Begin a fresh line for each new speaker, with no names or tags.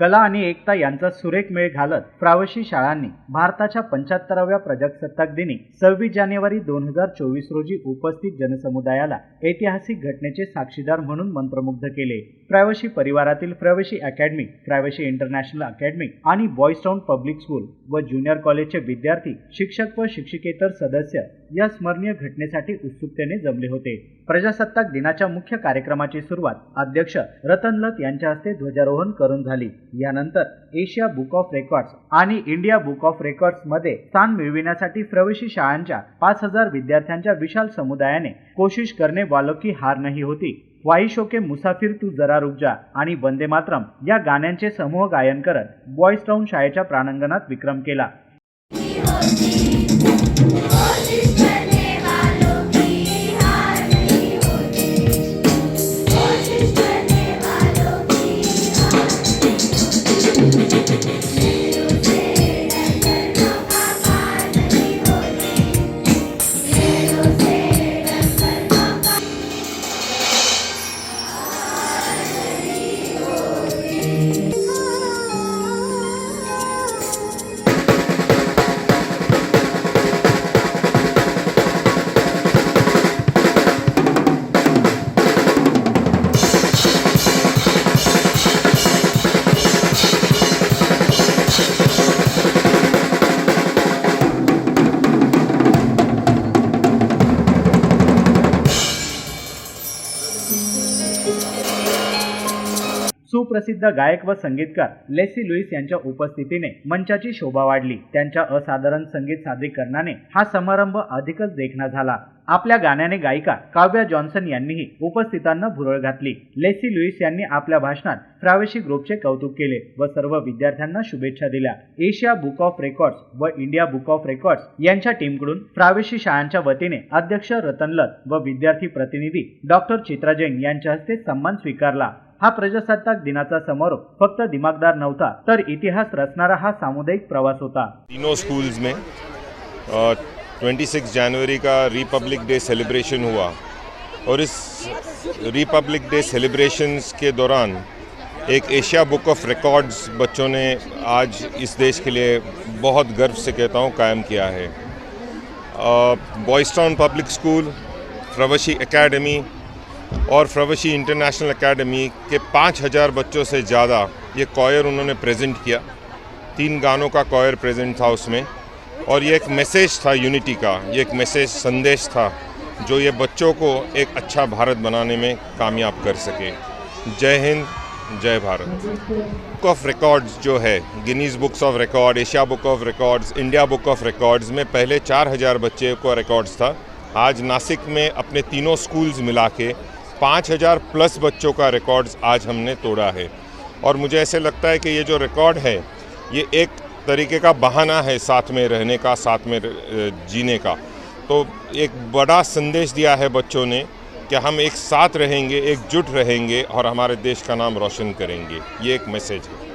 कला आणि एकता यांचा सुरेख मेळ घालत प्रावशी शाळांनी भारताच्या पंच्याहत्तराव्या प्रजासत्ताक दिनी सव्वीस जानेवारी दोन हजार चोवीस रोजी उपस्थित जनसमुदायाला ऐतिहासिक घटनेचे साक्षीदार म्हणून मंत्रमुग्ध केले. प्रायवशी परिवारातील प्रवेशी अकॅडमी प्रायवशी इंटरनॅशनल अकॅडमी आणि बॉयस्टाऊन पब्लिक स्कूल व ज्युनियर कॉलेजचे विद्यार्थी शिक्षक व शिक्षिकेतर सदस्य या स्मरणीय घटनेसाठी उत्सुकतेने जमले होते. प्रजासत्ताक दिनाच्या मुख्य कार्यक्रमाची सुरुवात अध्यक्ष रतन लत यांच्या हस्ते ध्वजारोहण करून झाली. यानंतर एशिया बुक ऑफ रेकॉर्ड्स आणि इंडिया बुक ऑफ रेकॉर्ड्समध्ये स्थान मिळविण्यासाठी प्रवेशी शाळांच्या पाच हजार विद्यार्थ्यांच्या विशाल समुदायाने कोशिश करणे वालोकी हार नाही होती. वाईशो मुसाफिर तू जरा रुक जा आणि वंदे मातरम या गाण्यांचे समूह गायन करत बॉईज टाऊन शाळेच्या प्रांगणात विक्रम केला. सुप्रसिद्ध गायक व संगीतकार लेसी लुईस यांच्या उपस्थितीने मंचाची शोभा वाढली. त्यांच्या असाधारण संगीत सादरीकरणाने हा समारंभ अधिकच देखणा झाला. आपल्या गाण्याने गायिका काव्या जॉन्सन यांनीही उपस्थितांना भुरळ घातली. लेसी लुईस यांनी आपल्या भाषणात प्रावेशिक ग्रुपचे कौतुक केले व सर्व विद्यार्थ्यांना शुभेच्छा दिल्या. एशिया बुक ऑफ रेकॉर्ड्स व इंडिया बुक ऑफ रेकॉर्ड्स यांच्या टीमकडून प्रावेशी शाळांच्या वतीने अध्यक्ष रतन लत व विद्यार्थी प्रतिनिधी डॉक्टर चित्रा जैन यांच्या हस्ते सन्मान स्वीकारला. हा प्रजासत्ताक दिनाचा समारोह फक्त दिमागदार नव्हता, तर इतिहास रचणारा हा सामुदायिक प्रवास होता.
तीनों स्कूल्स में ट्वेंटी सिक्स जनवरी का रिपब्लिक डे सेलिब्रेशन हुआ और इस रिपब्लिक डे सेलिब्रेशंस के दौरान एक एशिया बुक ऑफ़ रिकॉर्ड्स बच्चों ने आज इस देश के लिए बहुत गर्व से कहता हूँ कायम किया है। बॉयस्टाउन पब्लिक स्कूल प्रवशी एकेडमी और फ्रवशी इंटरनेशनल एकेडमी के पाँच हज़ार बच्चों से ज़्यादा ये कॉयर उन्होंने प्रेजेंट किया। तीन गानों का कॉयर प्रेजेंट था उसमें। और ये एक मैसेज था यूनिटी का, ये एक मैसेज संदेश था जो ये बच्चों को एक अच्छा भारत बनाने में कामयाब कर सके। जय हिंद, जय भारत। बुक ऑफ़ रिकॉर्ड्स जो है Guinness books of record Asia book of records India book of records में पहले चार हज़ार बच्चे को रिकॉर्ड्स था। आज नासिक में अपने तीनों स्कूल्स मिला के पाँच हज़ार प्लस बच्चों का रिकॉर्ड्स आज हमने तोड़ा है। और मुझे ऐसे लगता है कि ये जो रिकॉर्ड है, ये एक तरीके का बहाना है साथ में रहने का, साथ में जीने का। तो एक बड़ा संदेश दिया है बच्चों ने कि हम एक साथ रहेंगे, एकजुट रहेंगे और हमारे देश का नाम रोशन करेंगे। ये एक मैसेज है।